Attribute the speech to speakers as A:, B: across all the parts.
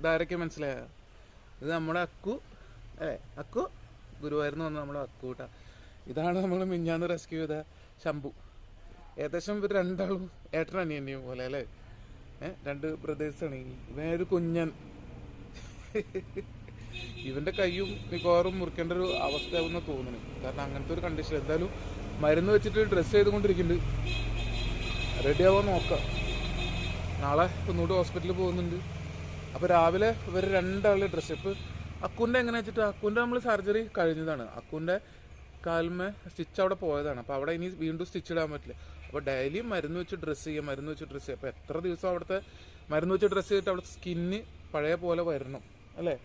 A: ഇതാരൊക്കെ മനസ്സിലായോ? ഇത് നമ്മുടെ അക്കു. അല്ലേ അക്കു? ഗുരുവായൂർന്ന് വന്ന നമ്മുടെ അക്കു കൂട്ടാ ഇതാണ് നമ്മൾ മിഞ്ഞാന്ന് റെസ്ക്യൂ ചെയ്ത ശംഭു. ഏകദേശം ഇവർ രണ്ടാളും ഏട്ടൻ അനിയനെയും പോലെ അല്ലേ? ഏഹ് രണ്ട് ബ്രദേഴ്സാണ് ഇവൻ ഒരു കുഞ്ഞൻ. ഇവന്റെ കൈയും മിക്കവാറും മുറിക്കേണ്ട ഒരു അവസ്ഥയാവുന്ന തോന്നുന്നു കാരണം അങ്ങനത്തെ ഒരു കണ്ടീഷൻ എന്തായാലും മരുന്ന് വെച്ചിട്ട് ഡ്രസ്സ് ചെയ്തുകൊണ്ടിരിക്കുന്നുണ്ട് റെഡി ആവാൻ നോക്കാം. നാളെ ഒന്നുകൂടി ഹോസ്പിറ്റലിൽ പോകുന്നുണ്ട്. അപ്പോൾ രാവിലെ ഇവർ രണ്ടാളുടെ ഡ്രസ്സ് അപ്പ് അക്കുന്റെ എങ്ങനെ വെച്ചിട്ട് അക്കുന്റെ നമ്മൾ സർജറി കഴിഞ്ഞതാണ്. അക്കുന്റെ കാൽമേ സ്റ്റിച്ച് അവിടെ പോയതാണ്. അപ്പോൾ അവിടെ ഇനി വീണ്ടും സ്റ്റിച്ച് ഇടാൻ പറ്റില്ല. അപ്പോൾ ഡെയിലി മരുന്ന് വെച്ച് ഡ്രസ്സ് ചെയ്യുക മരുന്ന് വെച്ച് ഡ്രസ്സ് ചെയ്യുക. അപ്പോൾ എത്ര ദിവസം അവിടുത്തെ മരുന്ന് വെച്ച് ഡ്രസ്സ് ചെയ്തിട്ട് അവിടുത്തെ സ്കിന്ന് പഴയ പോലെ വരണം അല്ലേ?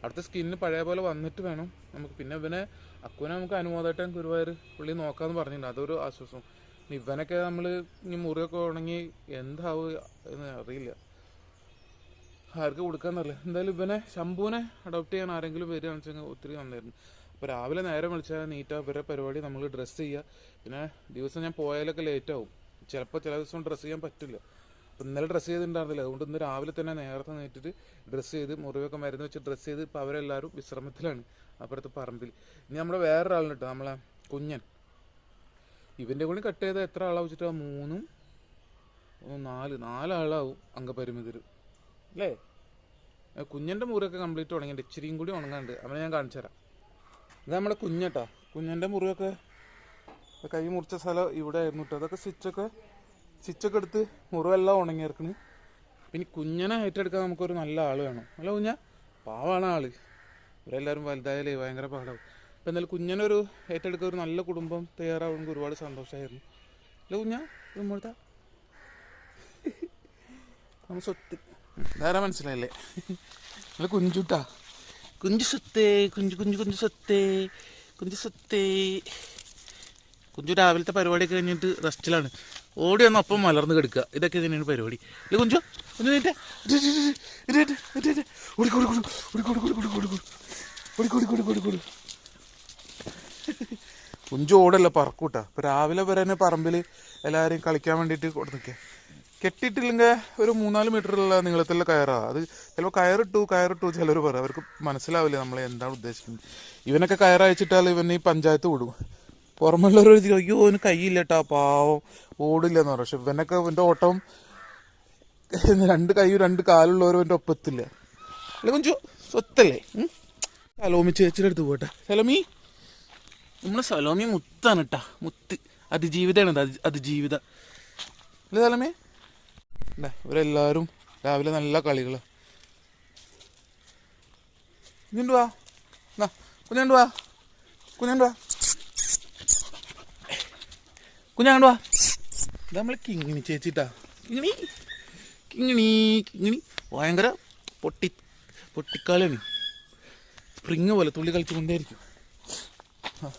A: അവിടുത്തെ സ്കിന്ന് പഴയ പോലെ വന്നിട്ട് വേണം നമുക്ക്. പിന്നെ ഇവനെ അക്കുവിനെ നമുക്ക് അനുമോദട്ടൻ ഗുരുവായൂർ പുള്ളി നോക്കാന്ന് പറഞ്ഞിട്ടുണ്ട്. അതൊരു ആശ്വാസം. ഇവനൊക്കെ നമ്മൾ ഇനി മുറിയൊക്കെ ഉണങ്ങി എന്താവും എന്ന് അറിയില്ല. ആർക്ക് കൊടുക്കാന്നറില്ല എന്തായാലും ഇവനെ ശംഭുവിനെ അഡോപ്റ്റ് ചെയ്യാൻ ആരെങ്കിലും വരികയാണെന്ന് വെച്ചാൽ ഒത്തിരി നന്നായിരുന്നു. അപ്പോൾ രാവിലെ നേരെ വിളിച്ചാൽ നീറ്റാ ഇവരുടെ പരിപാടി നമ്മൾ ഡ്രസ്സ് ചെയ്യുക പിന്നെ ദിവസം ഞാൻ പോയാലൊക്കെ ലേറ്റ് ആവും. ചിലപ്പോൾ ചില ദിവസം ഡ്രസ്സ് ചെയ്യാൻ പറ്റില്ല. അപ്പം ഇന്നലെ ഡ്രസ്സ് ചെയ്തിട്ടുണ്ടായിരുന്നില്ല. അതുകൊണ്ട് ഇന്ന് രാവിലെ തന്നെ നേരത്തെ നേറ്റിട്ട് ഡ്രസ്സ് ചെയ്ത് മുറിവൊക്കെ മരുന്ന് വെച്ച് ഡ്രസ്സ് ചെയ്ത് ഇപ്പോൾ അവരെല്ലാവരും വിശ്രമത്തിലാണ്. അപ്പുറത്ത് പറമ്പിൽ. ഇനി നമ്മുടെ വേറൊരാളിന് കേട്ടോ നമ്മളെ കുഞ്ഞൻ. ഇവന്റെ കൂടി കട്ട് ചെയ്താൽ എത്ര ആളാവും വെച്ചിട്ടാ? മൂന്നും നാല്. നാലാളാവും അംഗപരിമിതർ അല്ലേ? കുഞ്ഞിന്റെ മുറിയൊക്കെ കംപ്ലീറ്റ് ഉണങ്ങിയിട്ട് ഇച്ചിരിയും കൂടി ഉണങ്ങാണ്ട് അവനെ ഞാൻ കാണിച്ചു തരാം. ഇത് നമ്മുടെ കുഞ്ഞട്ടാ കുഞ്ഞന്റെ മുറിയൊക്കെ കൈ മുറിച്ച സ്ഥലം ഇവിടെ ആയിരുന്നു കേട്ടോ അതൊക്കെ സ്വിച്ചൊക്കെ സ്വിച്ചൊക്കെ എടുത്ത് മുറിവെല്ലാം ഉണങ്ങിയിറക്കണ് പിന്നെ കുഞ്ഞനെ ഏറ്റെടുക്കാൻ നമുക്കൊരു നല്ല ആൾ വേണം. അല്ല കുഞ്ഞ? പാവാണ് ആൾ. ഇവരെല്ലാവരും വലുതായാലേ ഭയങ്കര പാടാവും. അപ്പം എന്തായാലും കുഞ്ഞനൊരു ഏറ്റെടുക്കാൻ ഒരു നല്ല കുടുംബം തയ്യാറാവുമെങ്കിൽ ഒരുപാട് സന്തോഷമായിരുന്നു. അല്ല കുഞ്ഞ നമ്മളത്തെ നമ്മൾ സ്വത്ത്. വേറെ മനസ്സിലായില്ലേ? നല്ല കുഞ്ചുട്ടാ. കുഞ്ചു സ്വത്തേ കുഞ്ചു കുഞ്ചു കുഞ്ചു സ്വത്തേ കുഞ്ചു സ്വത്തേ കുഞ്ചു രാവിലത്തെ പരിപാടി കഴിഞ്ഞിട്ട് റെസ്റ്റിലാണ്. ഓടി വന്ന് ഒപ്പം മലർന്ന് കിടക്കുക. ഇതൊക്കെ തന്നെയാണ് പരിപാടി. ഇല്ല കുഞ്ചു കുഞ്ചു ഓടി കുഞ്ചു ഓടല്ല പറക്കൂട്ടാ. ഇപ്പൊ രാവിലെ വരെ തന്നെ പറമ്പിൽ എല്ലാവരെയും കളിക്കാൻ വേണ്ടിയിട്ട് നിൽക്കുക കെട്ടിയിട്ടില്ലെങ്കിൽ ഒരു മൂന്നാൽ മീറ്ററുള്ള നീളത്തിലുള്ള കയറാ. അത് ചിലപ്പോൾ കയറിട്ടു കയറിട്ടു ചിലർ പറയും. അവർക്ക് മനസ്സിലാവില്ല നമ്മൾ എന്താണ് ഉദ്ദേശിക്കുന്നത്. ഇവനൊക്കെ കയറയച്ചിട്ടാൽ ഇവൻ ഈ പഞ്ചായത്ത് വിടും. പുറമുള്ളവർ അയ്യോ അവന് കൈയില്ല കേട്ടോ പാവം. ഓടില്ല എന്ന് പറയും. പക്ഷെ ഇവനൊക്കെ ഇവന്റെ ഓട്ടം രണ്ട് കൈയും രണ്ട് കാലുള്ളവരും എന്റെ ഒപ്പത്തില്ല. അല്ല കൊഞ്ചു സ്വത്തല്ലേ? സലോമി ചേച്ചിയുടെ അടുത്ത് പോട്ടെ. സലോമി നമ്മളെ സലോമി മുത്താണ് കേട്ടാ മുത്ത്. അതിജീവിതമാണ് അതി- അതിജീവിത. അല്ലേ സലോമി? ഇവരെല്ലാവരും രാവിലെ നല്ല കളികളാ. കുഞ്ഞുണ്ട് വാ. വാ. വാ. വാ. നമ്മൾ കിങ്ങിണി ചേച്ചിട്ടാ. കിങ്ങിണി? കിങ്ങിണി കിങ്ങിണി. ഭയങ്കര പൊട്ടി പൊട്ടിക്കാലാണ്. സ്പ്രിങ് പോലെ തുള്ളി കളിച്ചുകൊണ്ടേയിരിക്കും ആ.